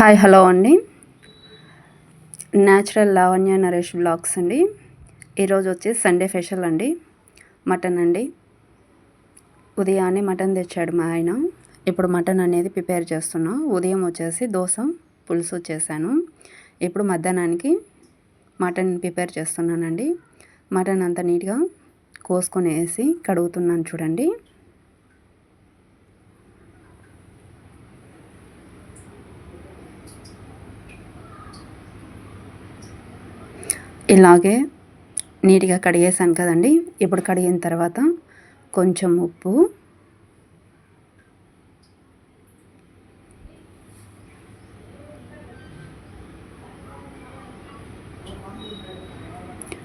Hi hello అండి. Natural Lavanya Naresh blogs అండి. ఈరోజు వచ్చి సండే స్పెషల్ అండి. మటన్ అండి. ఉదయాన్నే మటన్ తెచ్చాడు మా ఆయన. ఇప్పుడు మటన్ అనేది ప్రిపేర్ చేస్తున్నాం. ఉదయం వచ్చేసి దోశ పులుసు చేశాను. ఇప్పుడు మధ్యాహ్నానికి మటన్ ప్రిపేర్ చేస్తున్నానండి. మటన్ అంత నీట్గా కోసుకొని వేసి కడుగుతున్నాను చూడండి. ఇలాగే నీట్గా కడిగేసాను కదండి. ఇప్పుడు కడిగిన తర్వాత కొంచెం ఉప్పు.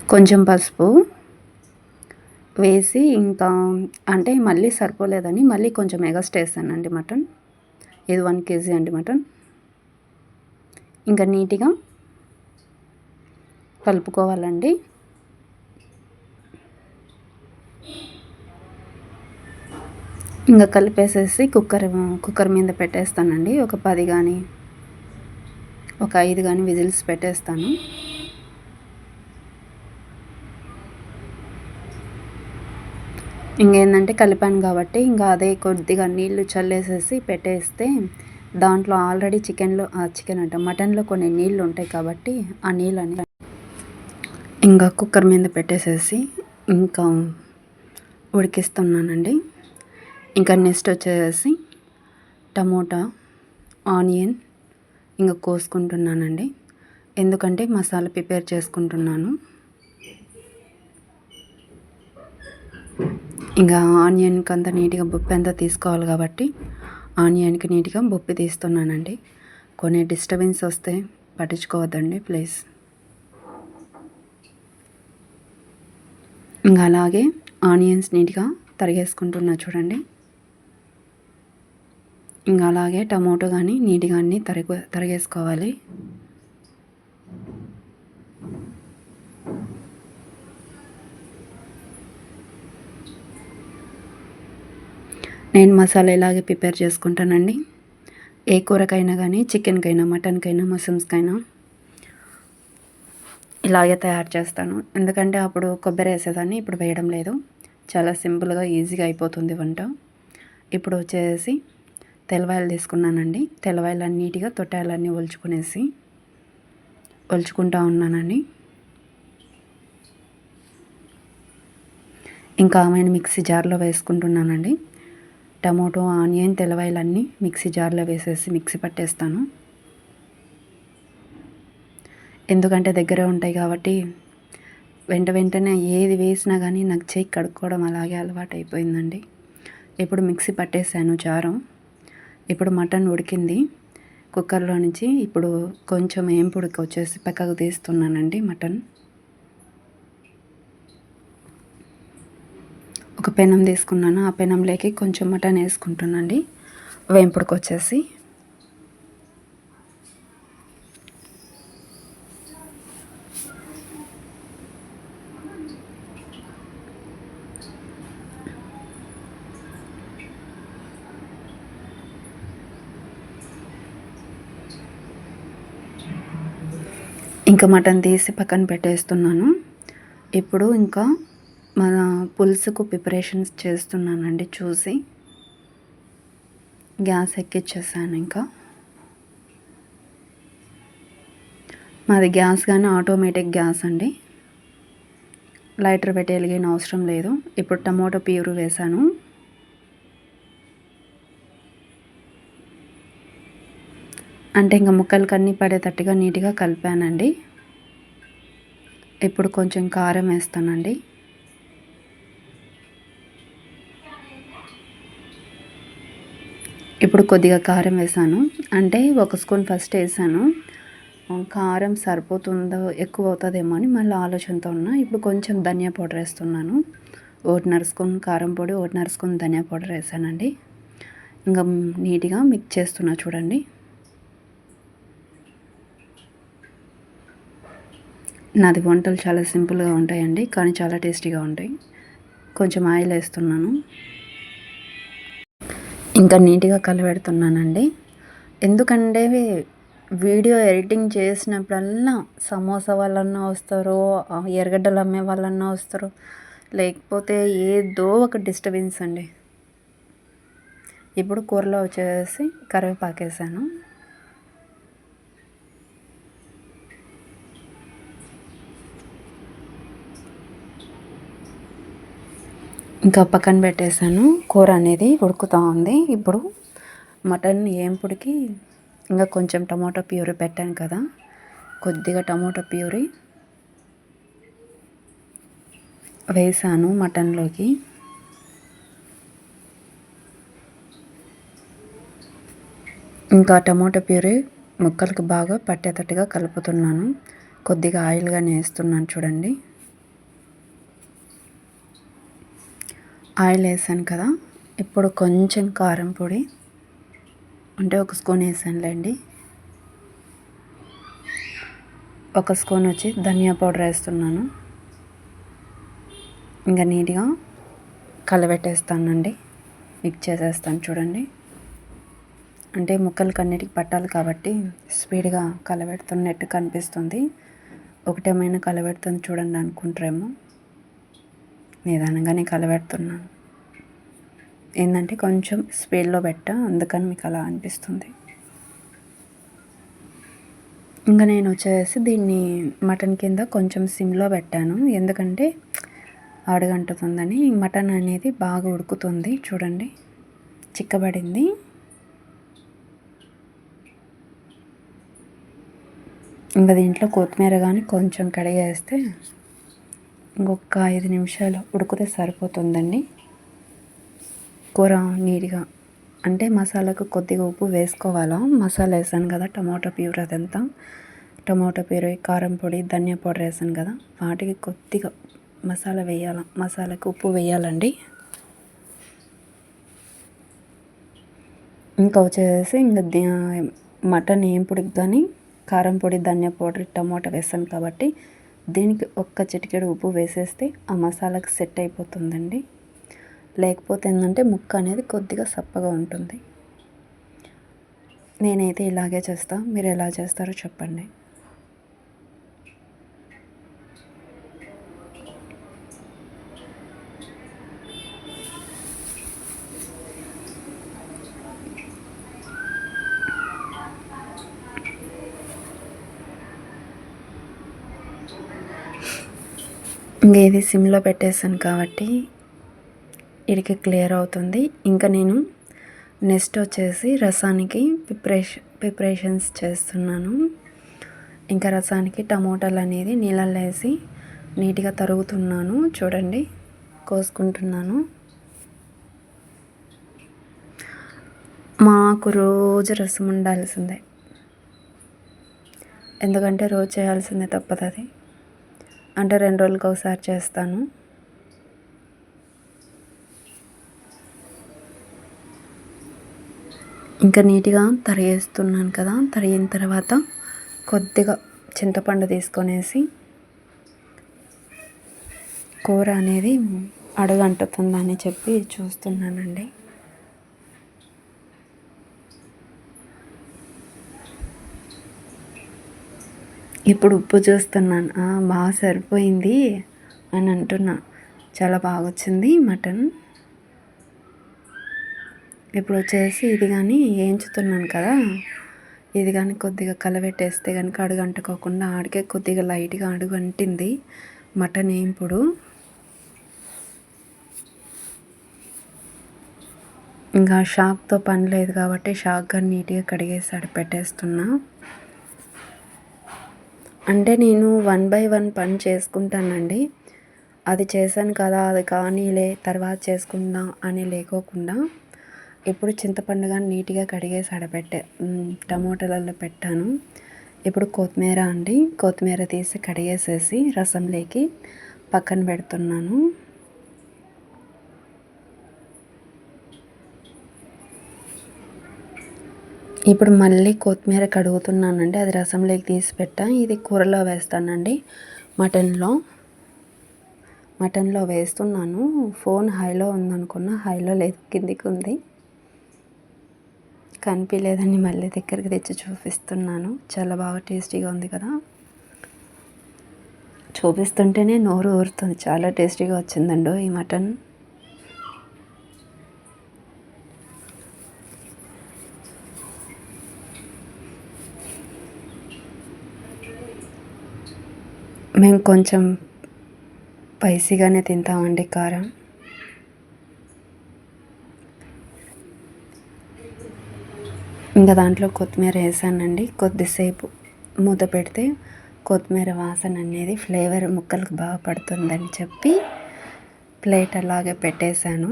కొంచెం పసుపు వేసి ఇంకా అంటే మళ్ళీ సరిపోలేదని మళ్ళీ కొంచెం ఎగస్ట్ వేసానండి మటన్. ఇది వన్ కేజీ అండి మటన్. ఇంకా నీట్గా కలుపుకోవాలండి. ఇంకా కలిపేసేసి కుక్కర్ కుక్కర్ మీద పెట్టేస్తానండి. ఒక పది కానీ ఒక ఐదు కానీ విజిల్స్ పెట్టేస్తాను. ఇంకేంటంటే కలిపాను కాబట్టి ఇంకా అదే కొద్దిగా నీళ్ళు చల్లేసేసి పెట్టేస్తే దాంట్లో ఆల్రెడీ చికెన్లో చికెన్ అంట మటన్లో కొన్ని నీళ్ళు ఉంటాయి కాబట్టి ఆ నీళ్ళని ఇంకా కుక్కర్ మీద పెట్టేసేసి ఇంకా ఉడికిస్తున్నానండి. ఇంకా నెక్స్ట్ వచ్చేసి టమోటా ఆనియన్ ఇంకా కోసుకుంటున్నానండి. ఎందుకంటే మసాలా ప్రిపేర్ చేసుకుంటున్నాను. ఇంకా ఆనియన్కి అంత నీట్గా బొప్పి అంతా తీసుకోవాలి కాబట్టి ఆనియన్కి నీట్గా బొప్పి తీస్తున్నానండి. కొన్ని డిస్టర్బెన్స్ వస్తే పట్టించుకోవద్దండి ప్లీజ్. ఇంకా అలాగే ఆనియన్స్ నీట్గా తరిగేసుకుంటున్నా చూడండి. ఇంకా అలాగే టమోటో కానీ నీట్గా అన్నీ తరిగి తరిగేసుకోవాలి. నేను మసాలా ఇలాగే ప్రిపేర్ చేసుకుంటానండి. ఏ కూరకైనా కానీ చికెన్కైనా మటన్కైనా మసమ్స్కైనా ఇలాగే తయారు చేస్తాను. ఎందుకంటే అప్పుడు కొబ్బరి వేసేదాన్ని ఇప్పుడు వేయడం లేదు. చాలా సింపుల్గా ఈజీగా అయిపోతుంది వంట. ఇప్పుడు వచ్చేసి తెల్లవాయలు తీసుకున్నానండి. తెల్లవాయలు నీట్గా తొట్టాయలన్నీ ఒలుచుకునేసి ఒలుచుకుంటా ఉన్నానండి. ఇంకా ఆమెను మిక్సీ జార్లో వేసుకుంటున్నానండి. టమోటో ఆనియన్ తెల్లవాయలన్నీ మిక్సీ జార్లో వేసేసి మిక్సీ పట్టేస్తాను. ఎందుకంటే దగ్గరే ఉంటాయి కాబట్టి వెంట వెంటనే ఏది వేసినా కానీ నాకు చేయి కడుక్కోవడం అలాగే అలవాటు అయిపోయిందండి ఇప్పుడు మిక్సీ పట్టేశాను చారం ఇప్పుడు మటన్ ఉడికింది. కుక్కర్లో నుంచి ఇప్పుడు కొంచెం ఏం పుడికి వచ్చేసి పక్కకు తీస్తున్నానండి మటన్. ఒక పెనం తీసుకున్నాను. ఆ పెనంలోకి కొంచెం మటన్ వేసుకుంటున్నాండి వేంపుడికి వచ్చేసి ఇంకా మటన్ తీసి పక్కన పెట్టేస్తున్నాను. ఇప్పుడు ఇంకా మన పులుసుకు ప్రిపరేషన్స్ చేస్తున్నానండి చూసి. గ్యాస్ ఎక్కిచ్చేసాను ఇంకా. మాది గ్యాస్ కానీ ఆటోమేటిక్ గ్యాస్ అండి. లైటర్ పెట్టి వెలిగిన అవసరం లేదు. ఇప్పుడు టమోటో ప్యూరు వేసాను. అంటే ఇంకా ముక్కలు కన్నీ పడేటట్టుగా నీట్గా కలిపానండి. ఇప్పుడు కొంచెం కారం వేస్తానండి. ఇప్పుడు కొద్దిగా కారం వేసాను. అంటే ఒక స్పూన్ ఫస్ట్ వేసాను. కారం సరిపోతుందో ఎక్కువ అవుతుందేమో అని మళ్ళీ ఆలోచనతో ఉన్నా. ఇప్పుడు కొంచెం ధనియా పౌడర్ వేస్తున్నాను. ఒకటిన్నర స్పూన్ కారం పొడి ఒకటిన్నర స్పూన్ ధనియా పౌడర్ వేసానండి. ఇంకా నీట్గా మిక్స్ చేస్తున్నా చూడండి. నాది వంటలు చాలా సింపుల్గా ఉంటాయండి కానీ చాలా టేస్టీగా ఉంటాయి. కొంచెం ఆయిల్ వేస్తున్నాను. ఇంకా నీట్గా కలబెడుతున్నానండి ఎందుకంటే వీడియో ఎడిటింగ్ చేసినప్పుడల్లా సమోసా వాళ్ళన్నా వస్తారు ఎర్రగడ్డలు అమ్మే వాళ్ళన్నా వస్తారు లేకపోతే ఏదో ఒక డిస్టర్బెన్స్ అండి. ఇప్పుడు కూరలో వచ్చేసి కరివేపాకు ఇంకా పక్కన పెట్టేశాను. కూర అనేది ఉడుకుతూ ఉంది. ఇప్పుడు మటన్ ఏంపుడికి ఇంకా కొంచెం టమాటో ప్యూరీ పెట్టాను కదా. కొద్దిగా టమాటో ప్యూరీ వేసాను మటన్లోకి. ఇంకా టమాటో ప్యూరీ ముక్కలకు బాగా పట్టేటట్టుగా కలుపుతున్నాను. కొద్దిగా ఆయిల్గా వేస్తున్నాను చూడండి. ఆయిల్ వేసాను కదా ఇప్పుడు కొంచెం కారం పొడి అంటే ఒక స్పూన్ వేసానులేండి. ఒక స్పూన్ వచ్చి ధనియా పౌడర్ వేస్తున్నాను. ఇంకా నీట్గా కలబెట్టేస్తానండి మిక్స్ చేసేస్తాను చూడండి. అంటే ముక్కలకి అన్నిటికి పట్టాలి కాబట్టి స్పీడ్గా కలబెడుతున్నట్టు కనిపిస్తుంది. ఒకటేమైనా కలబెడుతుంది చూడండి అనుకుంటారేమో. నిదానంగానే కలబెడుతున్నాను ఏంటంటే కొంచెం స్పీడ్లో పెట్ట అందుకని మీకు అలా అనిపిస్తుంది. ఇంకా నేను వచ్చేసి దీన్ని మటన్ కింద కొంచెం సిమ్లో పెట్టాను. ఎందుకంటే అడుగంటుతుందని మటన్ అనేది బాగా ఉడుకుతుంది. చూడండి చిక్కబడింది. ఇంకా దీంట్లో కొత్తిమీర కానీ కొంచెం కడిగేస్తే ఇంకొక ఐదు నిమిషాలు ఉడికితే సరిపోతుందండి. కూర నీట్గా అంటే మసాలాకు కొద్దిగా ఉప్పు వేసుకోవాలా? మసాలా వేసాను కదా టమాటో ప్యూర్ అదంతా. టమాటో ప్యూర్ కారం పొడి ధనియా పౌడర్ వేసాను కదా వాటికి కొద్దిగా మసాలా వేయాల? మసాలాకు ఉప్పు వేయాలండి. ఇంకా వచ్చేసి ఇంకా మటన్ ఏం పొడికి కానీ కారం పొడి ధనియా పౌడర్ టమాటా వేసాను కాబట్టి దీనికి ఒక్క చిటికెడు ఉప్పు వేసేస్తే ఆ మసాలాకి సెట్ అయిపోతుందండి. లేకపోతే ఏంటంటే ముక్క అనేది కొద్దిగా సప్పగా ఉంటుంది. నేనైతే ఇలాగే చేస్తా. మీరు ఎలా చేస్తారో చెప్పండి. ఇంకా ఇది సిమ్లో పెట్టేసాను కాబట్టి ఇడికి క్లియర్ అవుతుంది. ఇంకా నేను నెక్స్ట్ వచ్చేసి రసానికి ప్రిపరేషన్ ప్రిపరేషన్స్ చేస్తున్నాను. ఇంకా రసానికి టమోటాలు అనేది నీళ్ళల్లో వేసి నీట్గా తరుగుతున్నాను. చూడండి కోసుకుంటున్నాను. మాకు రోజు రసం ఉండాల్సిందే. ఎందుకంటే రోజు చేయాల్సిందే తప్పదు అది. అంటే రెండు రోజులకి ఒకసారి చేస్తాను. ఇంకా నీట్గా తరిగేస్తున్నాను కదా తరిగిన తర్వాత కొద్దిగా చింతపండు తీసుకొనేసి కూర అనేది అడుగంటుతుందని చెప్పి చూస్తున్నానండి. ఇప్పుడు ఉప్పు చూస్తున్నాను. బాగా సరిపోయింది అని అంటున్నా. చాలా బాగా వచ్చింది మటన్. ఇప్పుడు వచ్చేసి ఇది కానీ వేయించుతున్నాను కదా. ఇది కానీ కొద్దిగా కలబెట్టేస్తే కనుక అడుగు అంటుకోకుండా ఆడికే కొద్దిగా లైట్గా అడుగు అంటింది మటన్ ఇప్పుడు ఇంకా షాక్తో పని లేదు కాబట్టి షాక్గా నీట్గా కడిగేసి పెట్టేస్తున్నా. అంటే నేను వన్ బై వన్ పని చేసుకుంటానండి. అది చేశాను కదా అది కానీలే తర్వాత చేసుకుందాం అని లేకోకుండా ఇప్పుడు చింతపండుగా నీట్గా కడిగేసి అడబెట్టే టమోటాలలో పెట్టాను. ఇప్పుడు కొత్తిమీర అండి కొత్తిమీర తీసి కడిగేసేసి రసంలోకి పక్కన పెడుతున్నాను. ఇప్పుడు మళ్ళీ కొత్తిమీర కడుగుతున్నానండి. అది రసంలోకి తీసి పెట్టా. ఇది కూరలో వేస్తానండి. మటన్లో. మటన్లో వేస్తున్నాను. ఫోన్ హైలో ఉందనుకున్న హైలో లేదు కిందికి ఉంది. కనిపించలేదని మళ్ళీ దగ్గరికి తెచ్చి చూపిస్తున్నాను. చాలా బాగా టేస్టీగా ఉంది కదా. చూపిస్తుంటేనే నోరు ఊరుతుంది. చాలా టేస్టీగా వచ్చిందండి ఈ మటన్. మేము కొంచెం స్పైసీగానే తింటామండి కారం. ఇంకా దాంట్లో కొత్తిమీర వేసానండి. కొద్దిసేపు మూత పెడితే కొత్తిమీర వాసన అనేది ఫ్లేవర్ ముక్కలకు బాగా పడుతుందని చెప్పి ప్లేట్ అలాగే పెట్టేశాను.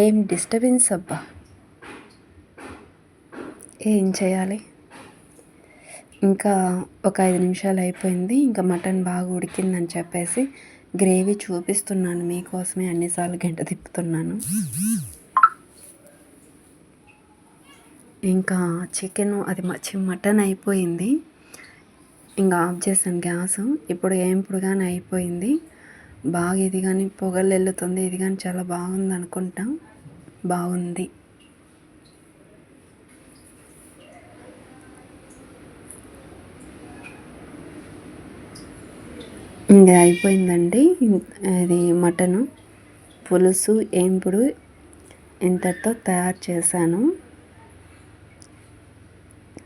ఏం డిస్టర్బెన్స్ అబ్బా! ఏం చేయాలి? ఇంకా ఒక ఐదు నిమిషాలు అయిపోయింది. ఇంకా మటన్ బాగా ఉడికిందని చెప్పేసి గ్రేవీ చూపిస్తున్నాను. మీకోసమే అన్నిసార్లు గంట తిప్పుతున్నాను. ఇంకా చికెన్ అది మటన్ అయిపోయింది. ఇంకా ఆఫ్ చేశాను గ్యాస్. ఇప్పుడు ఏంపుడు కానీ అయిపోయింది. బాగా ఇది కానీ పొగలు వెళ్తుంది ఇది కానీ చాలా బాగుంది అనుకుంటా బాగుంది. ఇంకా అయిపోయిందండి. అది మటను పులుసు ఏంపుడు ఇంతటితో తయారు చేశాను.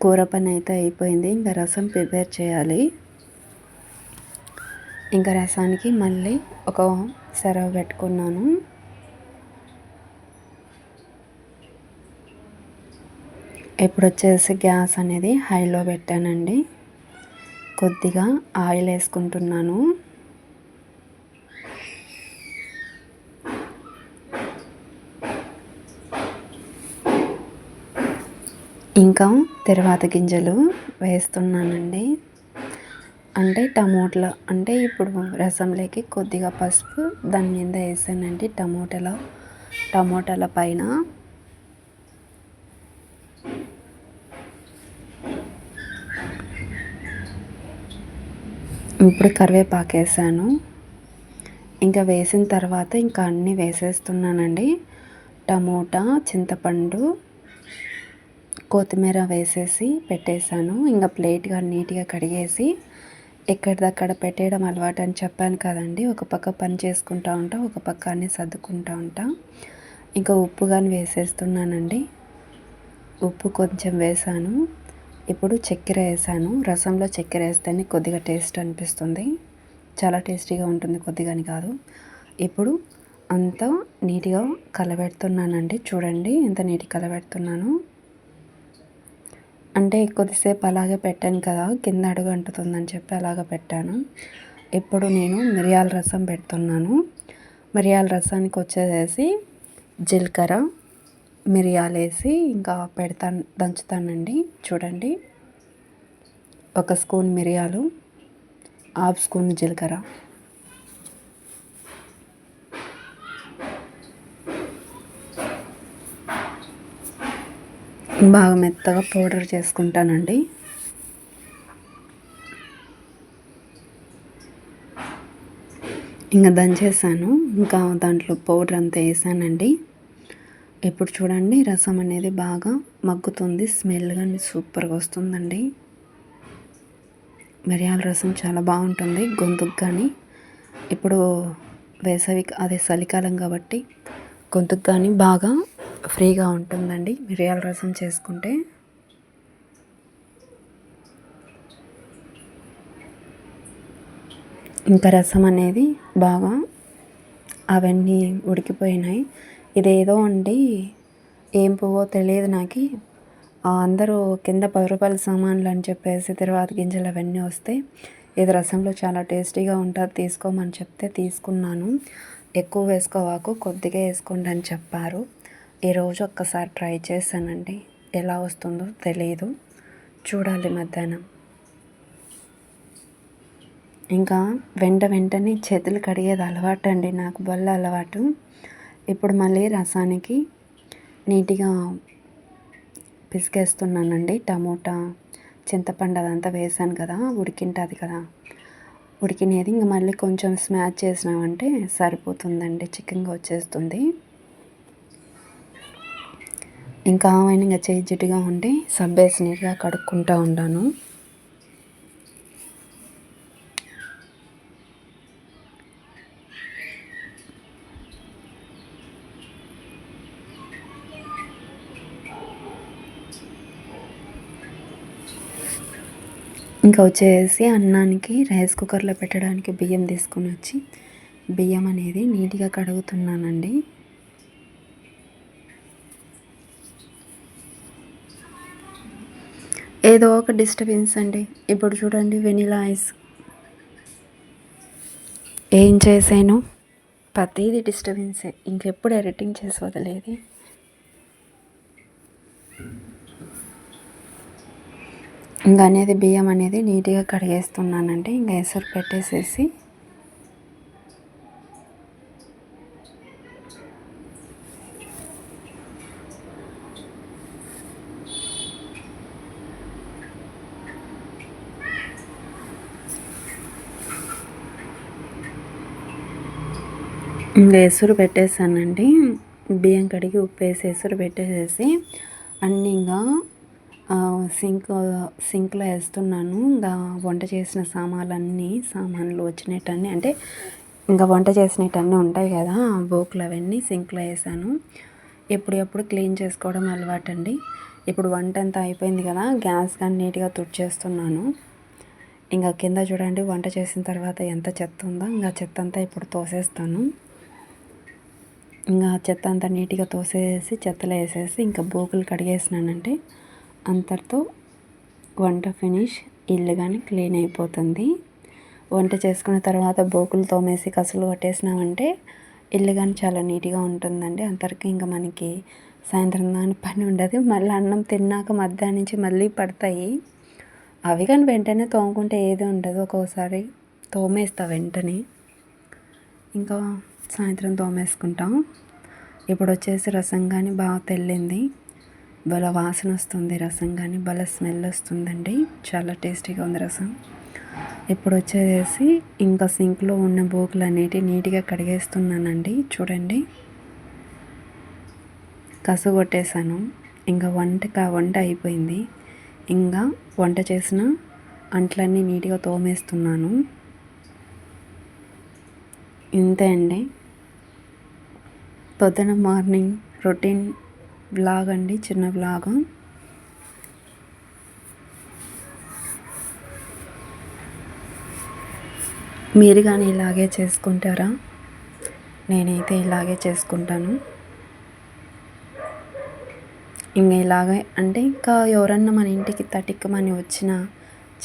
కూర పని అయితే అయిపోయింది. ఇంకా రసం ప్రిపేర్ చేయాలి. ఇంకా రసానికి మళ్ళీ ఒక సెరవ పెట్టుకున్నాను. ఇప్పుడు వచ్చేసి గ్యాస్ అనేది హైలో పెట్టానండి. కొద్దిగా ఆయిల్ వేసుకుంటున్నాను. ఇంకా తర్వాత గింజలు వేస్తున్నానండి. అంటే టమోటాలో అంటే ఇప్పుడు రసంలోకి కొద్దిగా పసుపు దాని మీద వేసానండి టమోటాల టమోటాల పైన. ఇప్పుడు కరివేపాకు వేసాను. ఇంకా వేసిన తర్వాత ఇంకా అన్నీ వేసేస్తున్నానండి. టమోటా చింతపండు కొత్తిమీర వేసేసి పెట్టేశాను. ఇంకా ప్లేట్గా నీట్గా కడిగేసి ఎక్కడిదక్కడ పెట్టేయడం అలవాటు అని చెప్పాను కదండి. ఒక పక్క పని చేసుకుంటా ఉంటా ఒక పక్క అన్నీ సర్దుకుంటా ఉంటా. ఇంకా ఉప్పు కానీ వేసేస్తున్నానండి. ఉప్పు కొంచెం వేసాను. ఇప్పుడు చక్కెర వేసాను. రసంలో చక్కెర వేస్తేనే కొద్దిగా టేస్ట్ అనిపిస్తుంది. చాలా టేస్టీగా ఉంటుంది కొద్దిగాని కాదు. ఇప్పుడు అంతా నీట్గా కలబెడుతున్నానండి. చూడండి ఎంత నీట్గా కలబెడుతున్నాను. అంటే కొద్దిసేపు అలాగే పెట్టాను కదా కింద అడుగు అంటుతుందని చెప్పి అలాగ పెట్టాను. ఇప్పుడు నేను మిరియాల రసం పెడుతున్నాను. మిరియాల రసానికి వచ్చేసేసి జీలకర్ర మిరియాలు వేసి ఇంకా పెడతాను దంచుతానండి. చూడండి. ఒక స్పూన్ మిరియాలు హాఫ్ స్పూన్ జీలకర్ర. బాగా మెత్తగా పౌడర్ చేసుకుంటానండి. ఇంకా దంచేసాను. ఇంకా దాంట్లో పౌడర్ అంతా వేసానండి. ఇప్పుడు చూడండి రసం అనేది బాగా మగ్గుతుంది స్మెల్ కానీ సూపర్గా వస్తుందండి. మిరియాల రసం చాలా బాగుంటుంది గొంతుకు కానీ ఇప్పుడు వేసవి అదే చలికాలం కాబట్టి గొంతుకు కానీ బాగా ఫ్రీగా ఉంటుందండి మిరియాల రసం చేసుకుంటే. ఇంకా రసం అనేది బాగా అవన్నీ ఉడికిపోయినాయి. ఇదేదో అండి. ఏం పువ్వో తెలియదు నాకు. అందరూ కింద పది రూపాయల సామాన్లు అని చెప్పేసి తర్వాత గింజలు అవన్నీ వస్తే ఇది రసంలో చాలా టేస్టీగా ఉంటుంది తీసుకోమని చెప్తే తీసుకున్నాను. ఎక్కువ వేసుకోవాకు కొద్దిగా వేసుకోండి అని చెప్పారు. ఈరోజు ఒక్కసారి ట్రై చేశానండి. ఎలా వస్తుందో తెలియదు చూడాలి మధ్యాహ్నం. ఇంకా వెంట వెంటనే చేతులు కడిగేది అలవాటు అండి నాకు బల్ల అలవాటు. ఇప్పుడు మళ్ళీ రసానికి నీట్గా పిసికేస్తున్నానండి. టమోటా చింతపండు అదంతా వేసాను కదా ఉడికింటుంది కదా. ఉడికినది ఇంకా మళ్ళీ కొంచెం స్మాచ్ చేసినామంటే సరిపోతుందండి. చికెన్గా వచ్చేస్తుంది. ఇంకా ఆమెను ఇంకా చేయి జిడ్డుగా ఉండి సబ్బేసి నీట్గా కడుక్కుంటూ ఉంటాను ఇంకా వచ్చేసి అన్నానికి రైస్ కుక్కర్లో పెట్టడానికి బియ్యం తీసుకొని వచ్చి బియ్యం అనేది నీట్గా కడుగుతున్నానండి. ఏదో ఒక డిస్టర్బెన్స్ అండి. ఇప్పుడు చూడండి వెనిలా ఐస్. ఏం చేశాను? ప్రతిదీ డిస్టర్బెన్సే. ఇంకెప్పుడు ఎడిటింగ్ చేసి వదిలేది. ఇంకా అనేది బియ్యం అనేది నీట్గా కడిగేస్తున్నానండి. ఇంకా ఎసరు పెట్టేసేసి ఇంకా ఎసురు పెట్టేసానండి. బియ్యం కడిగి ఉప్పు వేసి ఎసురు పెట్టేసేసి అన్నీ ఇంకా సింక్ సింక్లో వేస్తున్నాను. ఇంకా వంట చేసిన సామాన్లన్నీ సామాన్లు వచ్చినట్టన్నీ అంటే ఇంకా వంట చేసినట్టన్నీ ఉంటాయి కదా బోకులు అవన్నీ సింక్లో వేసాను. ఎప్పుడు ఎప్పుడు క్లీన్ చేసుకోవడం అలవాటు అండి ఇప్పుడు వంట అంతా అయిపోయింది కదా గ్యాస్ కానీ నీట్గా తుడిచేస్తున్నాను. ఇంకా కింద చూడండి వంట చేసిన తర్వాత ఎంత చెత్త ఉందో ఇంకా చెత్త అంతా ఇప్పుడు తోసేస్తాను. ఇంకా చెత్త అంతా నీట్గా తోసేసి చెత్తలో వేసేసి ఇంకా బోకులు కడిగేసినానంటే అంతటితో వంట ఫినిష్ ఇల్లు కానీ క్లీన్ అయిపోతుంది. వంట చేసుకున్న తర్వాత బోకులు తోమేసి కసులు కొట్టేసినామంటే ఇల్లు కానీ చాలా నీట్గా ఉంటుందండి. అంతవరకు ఇంకా మనకి సాయంత్రం దాని పని ఉండదు. మళ్ళీ అన్నం తిన్నాక మధ్యాహ్నం నుంచి మళ్ళీ పడతాయి. అవి కానీ వెంటనే తోముకుంటే ఏది ఉండదు. ఒక్కోసారి తోమేస్తా వెంటనే. ఇంకా సాయంత్రం తోమేసుకుంటాం. ఇప్పుడు వచ్చేసి రసం కానీ బాగా తెల్లింది. భలే వాసన వస్తుంది రసం కానీ భలే స్మెల్ వస్తుందండి. చాలా టేస్టీగా ఉంది రసం. ఇప్పుడు వచ్చేసి ఇంకా సింక్లో ఉన్న బోకులు అనేటివి నీట్గా కడిగేస్తున్నానండి. చూడండి. కసు కొట్టేశాను ఇంకా వంట వంట అయిపోయింది. ఇంకా వంట చేసిన అంట్లన్నీ నీట్గా తోమేస్తున్నాను. ఇంతే అండి. పొద్దున మార్నింగ్ రొటీన్ బ్లాగ్ అండి చిన్న బ్లాగ్ మీరు కానీ ఇలాగే చేసుకుంటారా? నేనైతే ఇలాగే చేసుకుంటాను. ఇంకా ఇలాగే అంటే ఇంకా ఎవరన్నా మన ఇంటికి తటిక్కమని వచ్చినా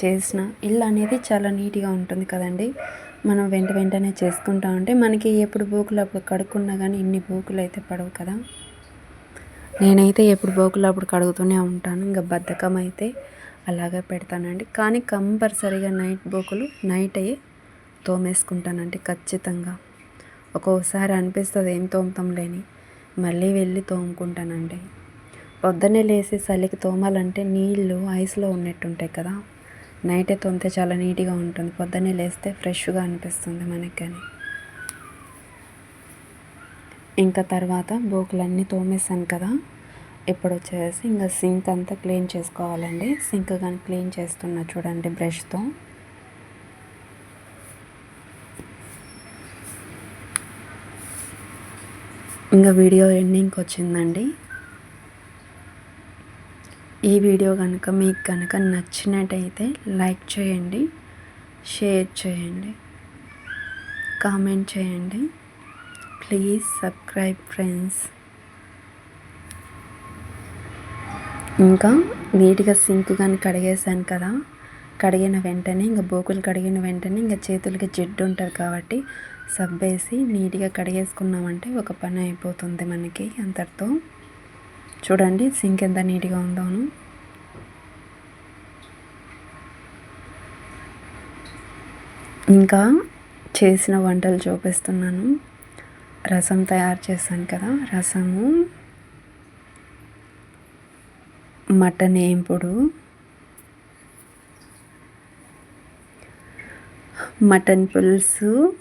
చేసిన ఇల్లు అనేది చాలా నీట్గా ఉంటుంది కదండి. మనం వెంట వెంటనే చేసుకుంటా ఉంటే మనకి ఎప్పుడు బూకులు అప్పుడు కడుక్కున్నా కానీ ఇన్ని బూకులు అయితే పడవు కదా. నేనైతే ఎప్పుడు బోకులు అప్పుడు కడుగుతూనే ఉంటాను. ఇంకా బద్ధకం అయితే అలాగే పెడతానండి. కానీ కంపల్సరీగా నైట్ బోకులు నైట్ అయ్యి తోమేసుకుంటానండి ఖచ్చితంగా. ఒక్కోసారి అనిపిస్తుంది ఏం తోముతాం లేని మళ్ళీ వెళ్ళి తోముకుంటానండి. పొద్దున్నే లేసి చలికి తోమాలంటే నీళ్ళు ఐస్లో ఉన్నట్టుంటాయి కదా. నైటే తోమితే చాలా నీట్గా ఉంటుంది. పొద్దున్నే లేస్తే ఫ్రెష్గా అనిపిస్తుంది మనకి కానీ. ఇంకా తర్వాత బోకులన్నీ తోమేసాను కదా. ఇప్పుడు వచ్చేసి ఇంకా సింక్ అంతా క్లీన్ చేసుకోవాలండి. సింక్ కానీ క్లీన్ చేస్తున్నా చూడండి బ్రష్తో. ఇంకా వీడియో ఎండింగ్కి వచ్చిందండి ఈ వీడియో కనుక మీకు కనుక నచ్చినట్టయితే లైక్ చేయండి షేర్ చేయండి కామెంట్ చేయండి. ప్లీజ్ సబ్స్క్రైబ్ ఫ్రెండ్స్ ఇంకా నీట్గా సింక్ కానీ కడిగేసాను కదా కడిగిన వెంటనే ఇంకా బోకులు కడిగిన వెంటనే ఇంకా చేతులకి జిడ్డు ఉంటుంది కాబట్టి సబ్బేసి నీట్గా కడిగేసుకున్నామంటే ఒక పని అయిపోతుంది మనకి అంతటితో. చూడండి సింక్ ఎంత నీట్గా ఉందోను. ఇంకా చేసిన వంటలు చూపిస్తున్నాను. రసం తయారు చేశాను కదా రసము మటన్ ఏంపుడు మటన్ పులుసు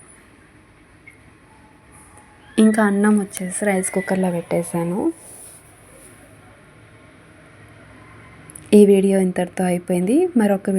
ఇంకా అన్నం వచ్చేసి రైస్ కుక్కర్లో పెట్టేశాను. ఈ వీడియో ఇంతటితో అయిపోయింది. మరొక